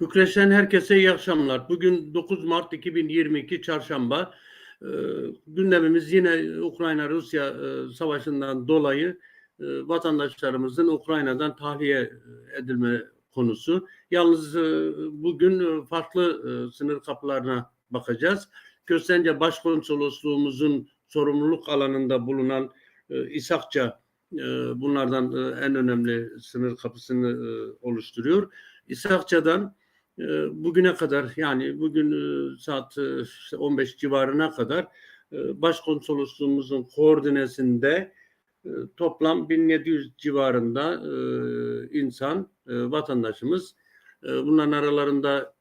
Bükreş'ten herkese iyi akşamlar. Bugün 9 Mart 2022 Çarşamba. Ee, gündemimiz yine Ukrayna-Rusya e, savaşından dolayı e, vatandaşlarımızın Ukrayna'dan tahliye edilme konusu. Yalnız e, bugün e, farklı e, sınır kapılarına bakacağız. Köstence Başkonsolosluğumuzun sorumluluk alanında bulunan e, İshakça e, bunlardan e, en önemli sınır kapısını e, oluşturuyor. İshakça'dan e, bugüne kadar yani bugün e, saat e, işte 15 civarına kadar e, başkonsolosluğumuzun koordinesinde e, toplam 1700 civarında e, insan e, vatandaşımız e, bunların aralarında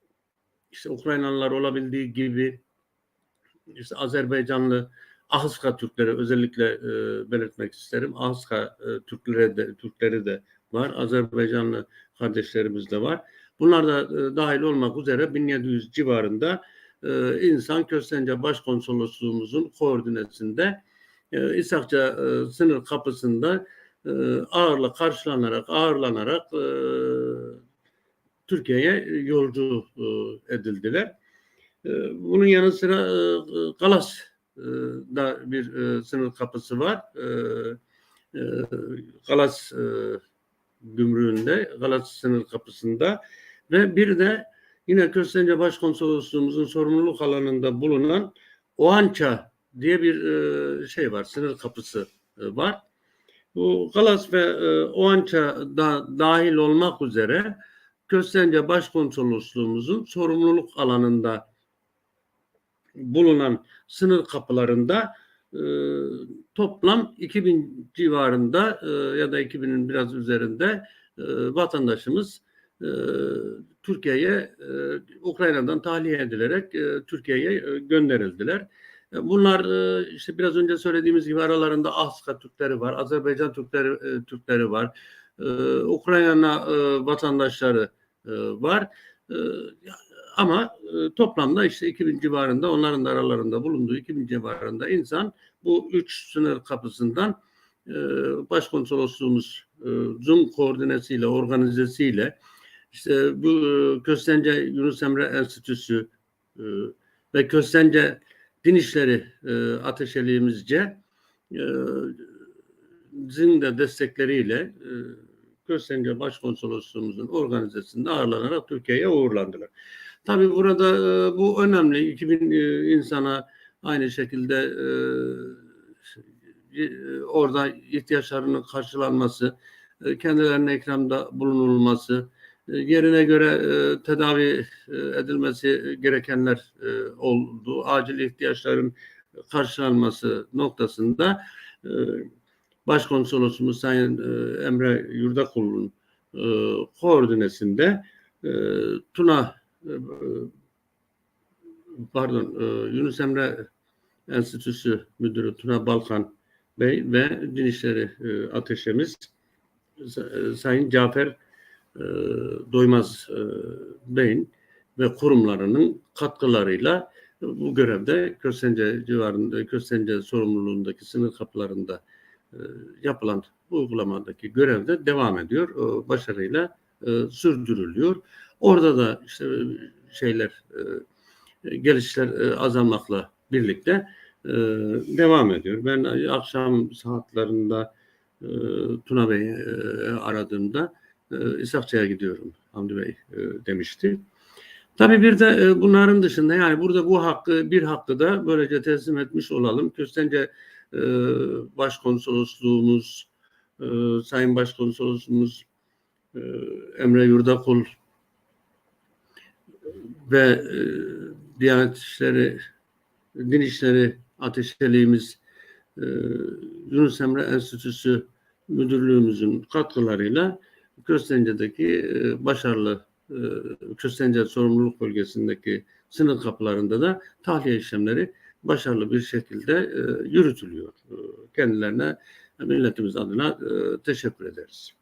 işte Ukraynalılar olabildiği gibi işte Azerbaycanlı Ahıska Türkleri özellikle e, belirtmek isterim. Ahıska e, Türkleri de Türkleri de var. Azerbaycanlı kardeşlerimiz de var. Bunlar da e, dahil olmak üzere 1700 civarında e, insan Köstence Başkonsolosluğumuzun koordinesinde e, İshakça e, sınır kapısında ağırla karşılanarak ağırlanarak Türkiye'ye yolcu edildiler. Bunun yanı sıra Galas da bir e, sınır kapısı var. E, e, Galas e, gümrüğünde, Galas sınır kapısında ve bir de yine Köstence Başkonsolosluğumuzun sorumluluk alanında bulunan Oança diye bir e, şey var, sınır kapısı e, var. Bu Galas ve e, Oança da dahil olmak üzere Köstence Başkonsolosluğumuzun sorumluluk alanında bulunan sınır kapılarında e, toplam 2000 civarında e, ya da 2000'in biraz üzerinde e, vatandaşımız e, Türkiye'ye e, Ukrayna'dan tahliye edilerek e, Türkiye'ye gönderildiler. Bunlar işte biraz önce söylediğimiz gibi aralarında Ahska Türkleri var, Azerbaycan Türkleri Türkleri var, Ukrayna vatandaşları var. Ama toplamda işte 2000 civarında onların da aralarında bulunduğu 2000 civarında insan bu üç sınır kapısından başkonsolosluğumuz Zoom koordinesiyle, organizesiyle işte bu e, Köstence Yunus Emre Enstitüsü e, ve Köstence Din İşleri e, Ateşeliğimizce e, zin de destekleriyle e, Köstence Başkonsolosluğumuzun organizasyonunda ağırlanarak Türkiye'ye uğurlandılar. Tabii burada e, bu önemli. 2000 e, insana aynı şekilde e, e, orada ihtiyaçlarının karşılanması, e, kendilerine ikramda bulunulması, e, yerine göre e, tedavi e, edilmesi gerekenler e, oldu. Acil ihtiyaçların karşılanması noktasında e, Başkonsolosumuz Sayın e, Emre Yurdakul'un e, koordinesinde e, Tuna e, pardon e, Yunus Emre Enstitüsü Müdürü Tuna Balkan Bey ve Din İşleri e, Ateşemiz e, Sayın Cafer e, Doymaz e, Bey'in ve kurumlarının katkılarıyla bu görevde Köstence civarında, Köstence sorumluluğundaki sınır kapılarında e, yapılan bu uygulamadaki görevde devam ediyor. Başarıyla e, sürdürülüyor. Orada da işte e, şeyler gelişler azalmakla birlikte devam ediyor. Ben akşam saatlerinde Tuna Bey'i aradığımda e, gidiyorum Hamdi Bey e, demişti. Tabii bir de e, bunların dışında yani burada bu hakkı bir hakkı da böylece teslim etmiş olalım. Köstence e, Başkonsolosluğumuz, Sayın Başkonsolosumuz Emre Yurdakul ve e, Diyanet İşleri, Din İşleri Ateşeliğimiz Yunus Emre Enstitüsü Müdürlüğümüzün katkılarıyla Köstence'deki e, başarılı e, Köstence sorumluluk bölgesindeki sınır kapılarında da tahliye işlemleri başarılı bir şekilde e, yürütülüyor. Kendilerine milletimiz adına teşekkür ederiz.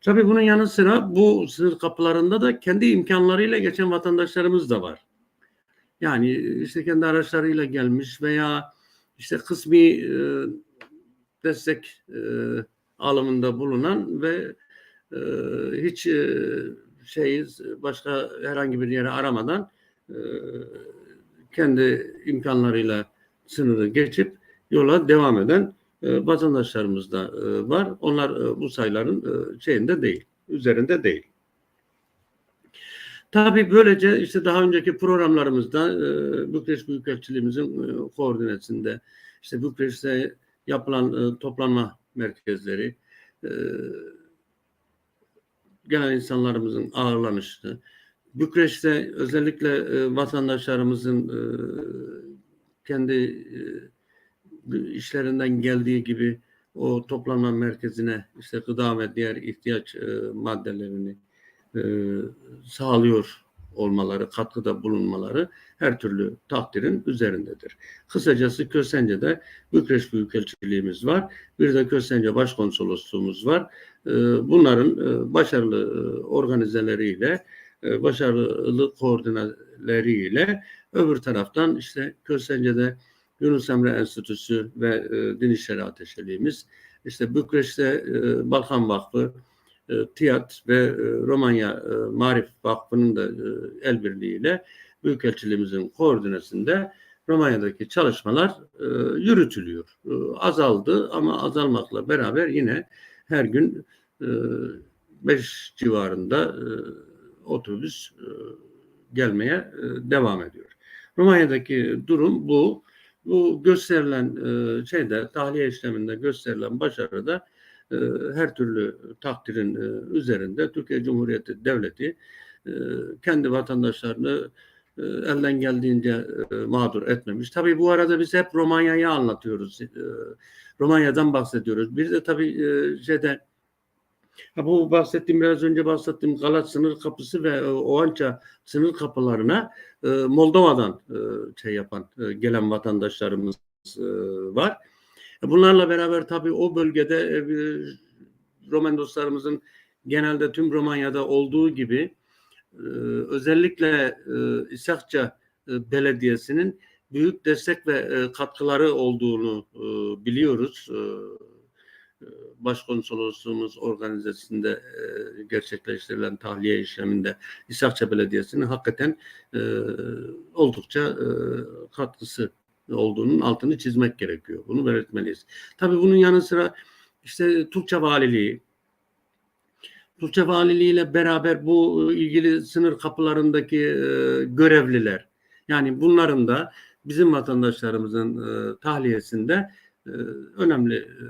Tabii bunun yanı sıra bu sınır kapılarında da kendi imkanlarıyla geçen vatandaşlarımız da var. Yani işte kendi araçlarıyla gelmiş veya işte kısmi destek alımında bulunan ve e, hiç e, şeyi başka herhangi bir yere aramadan e, kendi imkanlarıyla sınırı geçip yola devam eden e, vatandaşlarımız da e, var. Onlar e, bu sayıların e, şeyinde değil, üzerinde değil. Tabii böylece işte daha önceki programlarımızda e, Bükreş Büyükelçiliğimizin e, koordinesinde işte Bükreş'te yapılan e, toplanma merkezleri, e, gelen insanlarımızın ağırlanışı, Bükreş'te özellikle e, vatandaşlarımızın e, kendi e, işlerinden geldiği gibi o toplanma merkezine işte gıda ve diğer ihtiyaç e, maddelerini e, sağlıyor olmaları, katkıda bulunmaları her türlü takdirin üzerindedir. Kısacası Köstence'de Bükreş Büyükelçiliğimiz var. Bir de Köstence Başkonsolosluğumuz var. E, bunların e, başarılı e, organizeleriyle, e, başarılı koordineleriyle öbür taraftan işte Köstence'de Yunus Emre Enstitüsü ve Din İşleri Ateşeliğimiz, işte Bükreş'te Balkan Vakfı, e, TİAD ve e, Romanya e, Marif Vakfı'nın da e, el birliğiyle Büyükelçiliğimizin koordinesinde Romanya'daki çalışmalar e, yürütülüyor. Azaldı ama azalmakla beraber yine her gün 5 civarında e, otobüs gelmeye devam ediyor. Romanya'daki durum bu. Bu gösterilen e, şeyde tahliye işleminde gösterilen başarıda e, her türlü takdirin e, üzerinde Türkiye Cumhuriyeti Devleti e, kendi vatandaşlarını e, elden geldiğince mağdur etmemiş. Tabii bu arada biz hep Romanya'yı anlatıyoruz. Romanya'dan bahsediyoruz. Bir de tabii e, şeyde Ha, bu bahsettiğim biraz önce bahsettiğim Galat sınır kapısı ve e, Oança sınır kapılarına e, Moldova'dan e, şey yapan e, gelen vatandaşlarımız e, var. E, bunlarla beraber tabii o bölgede e, Roman dostlarımızın genelde tüm Romanya'da olduğu gibi e, özellikle İshakça Belediyesi'nin büyük destek ve katkıları olduğunu biliyoruz. Başkonsolosluğumuz organizasyonunda gerçekleştirilen tahliye işleminde İshakça Belediyesi'nin hakikaten oldukça katkısı olduğunun altını çizmek gerekiyor. Bunu belirtmeliyiz. Tabii bunun yanı sıra işte Türkçe Valiliği, Türkçe Valiliği ile beraber bu ilgili sınır kapılarındaki e, görevliler, yani bunların da bizim vatandaşlarımızın e, tahliyesinde e, önemli e,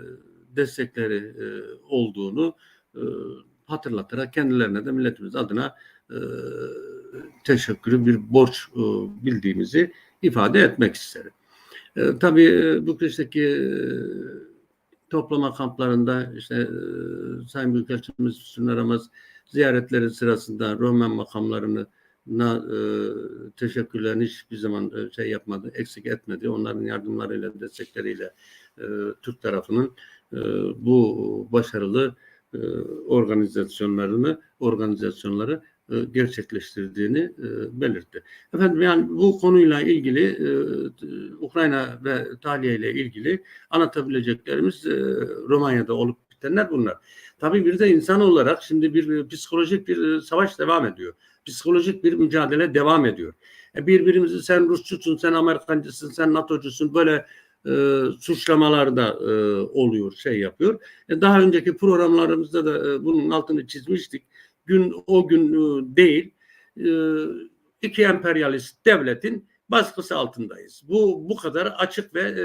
destekleri e, olduğunu e, hatırlatarak kendilerine de milletimiz adına e, teşekkürü bir borç e, bildiğimizi ifade etmek isterim. E, tabii Bükreş'teki e, toplama kamplarında işte e, Sayın Büyükelçimiz Hüsnü Aramaz ziyaretleri sırasında Roman makamlarını na e, teşekkürlerini hiçbir zaman e, şey yapmadı, eksik etmedi. Onların yardımlarıyla, destekleriyle e, Türk tarafının e, bu başarılı e, organizasyonlarını, organizasyonları gerçekleştirdiğini e, belirtti. Efendim yani bu konuyla ilgili e, Ukrayna ve tahliye ile ilgili anlatabileceklerimiz e, Romanya'da olup bitenler bunlar. Tabii bir de insan olarak şimdi bir psikolojik bir savaş devam ediyor. Psikolojik bir mücadele devam ediyor. E, birbirimizi sen Rusçusun, sen Amerikancısın, sen NATO'cusun böyle e, suçlamalar da e, oluyor, şey yapıyor. E, daha önceki programlarımızda da e, bunun altını çizmiştik. Gün o gün e, değil, e, iki emperyalist devletin baskısı altındayız. Bu bu kadar açık ve e,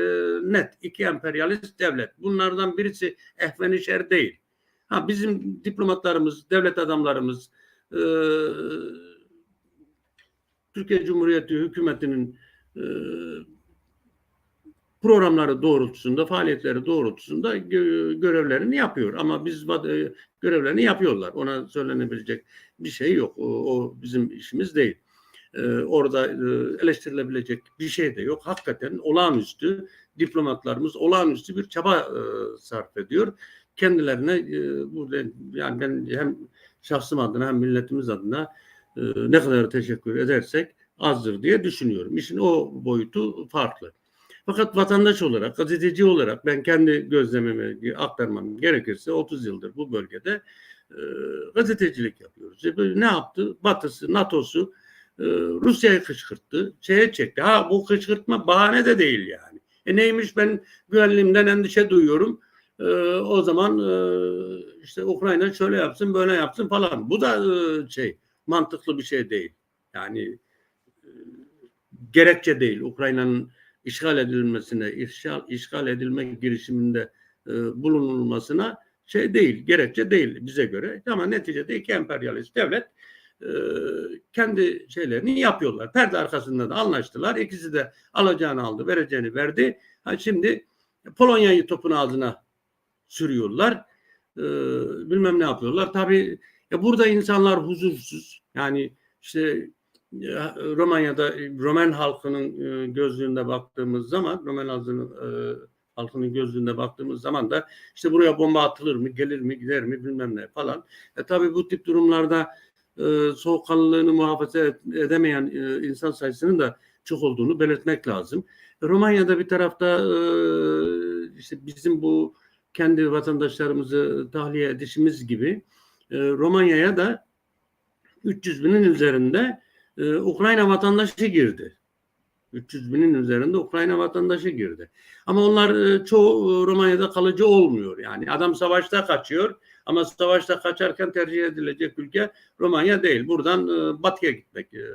net. İki emperyalist devlet. Bunlardan birisi Ehvenişer değil. Ha bizim diplomatlarımız, devlet adamlarımız, Türkiye Cumhuriyeti hükümetinin programları doğrultusunda, faaliyetleri doğrultusunda görevlerini yapıyor. Ama biz e, görevlerini yapıyorlar. Ona söylenebilecek bir şey yok. O, bizim işimiz değil. Ee, orada e, eleştirilebilecek bir şey de yok. Hakikaten olağanüstü diplomatlarımız olağanüstü bir çaba e, sarf ediyor. Kendilerine e, burada yani ben hem şahsım adına hem milletimiz adına e, ne kadar teşekkür edersek azdır diye düşünüyorum. İşin o boyutu farklı. Fakat vatandaş olarak, gazeteci olarak ben kendi gözlemimi aktarmam gerekirse 30 yıldır bu bölgede e, gazetecilik yapıyoruz. E, ne yaptı? Batısı, NATO'su e, Rusya'yı kışkırttı, şeye çekti. Ha bu kışkırtma bahane de değil yani. E neymiş ben güvenliğimden endişe duyuyorum. E, o zaman e, işte Ukrayna şöyle yapsın, böyle yapsın falan. Bu da e, şey mantıklı bir şey değil. Yani e, gerekçe değil. Ukrayna'nın işgal edilmesine, işgal, işgal edilme girişiminde e, bulunulmasına şey değil, gerekçe değil bize göre. Ama neticede iki emperyalist devlet e, kendi şeylerini yapıyorlar. Perde arkasında da anlaştılar. İkisi de alacağını aldı, vereceğini verdi. Ha şimdi Polonya'yı topun ağzına sürüyorlar. E, bilmem ne yapıyorlar. Tabii ya burada insanlar huzursuz. Yani işte Romanya'da Roman halkının e, gözlüğünde baktığımız zaman Roman halkının e, halkının gözlüğünde baktığımız zaman da işte buraya bomba atılır mı, gelir mi, gider mi bilmem ne falan. E, tabii bu tip durumlarda e, soğukkanlılığını muhafaza et- edemeyen e, insan sayısının da çok olduğunu belirtmek lazım. Romanya'da bir tarafta e, işte bizim bu kendi vatandaşlarımızı tahliye edişimiz gibi e, Romanya'ya da 300 binin üzerinde e, Ukrayna vatandaşı girdi. 300 binin üzerinde Ukrayna vatandaşı girdi. Ama onlar e, çoğu e, Romanya'da kalıcı olmuyor. Yani adam savaşta kaçıyor ama savaşta kaçarken tercih edilecek ülke Romanya değil. Buradan e, batıya gitmek, e,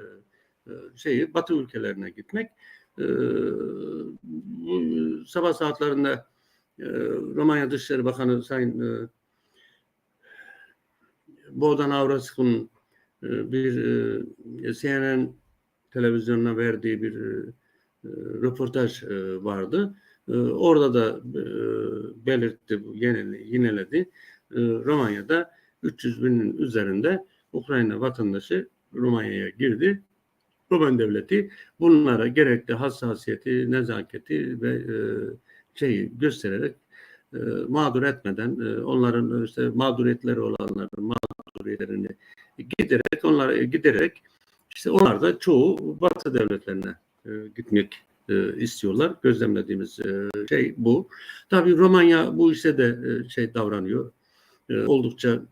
e, şeyi batı ülkelerine gitmek. E, bu sabah saatlerinde e, Romanya Dışişleri Bakanı Sayın e, Boğdan Avraskun e, bir e, CNN televizyonuna verdiği bir e, e, röportaj vardı. Orada da belirtti, yineledi. Romanya'da 300 binin üzerinde Ukrayna vatandaşı Romanya'ya girdi. Roman devleti bunlara gerekli hassasiyeti, nezaketi ve şeyi göstererek mağdur etmeden onların işte mağduriyetleri olanların mağduriyetlerini giderek onlara giderek işte onlar da çoğu Batı devletlerine e, gitmek e, istiyorlar. Gözlemlediğimiz e, şey bu. Tabii Romanya bu işe de e, şey davranıyor. E, oldukça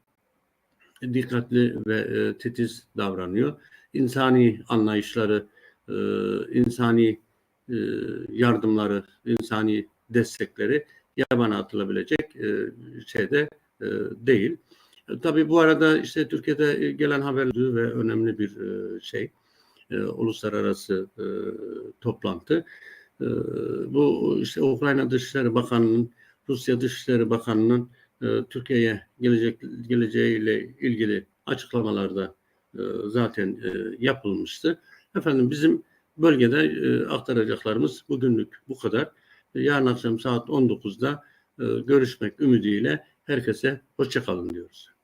dikkatli ve e, titiz davranıyor. İnsani anlayışları, e, insani e, yardımları, insani destekleri yabana atılabilecek e, şeyde e, değil. E, Tabii bu arada işte Türkiye'de gelen haber ve önemli bir e, şey, e, uluslararası e, toplantı. E, bu işte Ukrayna Dışişleri Bakanı'nın, Rusya Dışişleri Bakanı'nın e, Türkiye'ye gelecek geleceğiyle ilgili açıklamalarda e, zaten e, yapılmıştı. Efendim bizim bölgede e, aktaracaklarımız bugünlük bu kadar. Yarın akşam saat 19'da e, görüşmek ümidiyle herkese hoşçakalın diyoruz.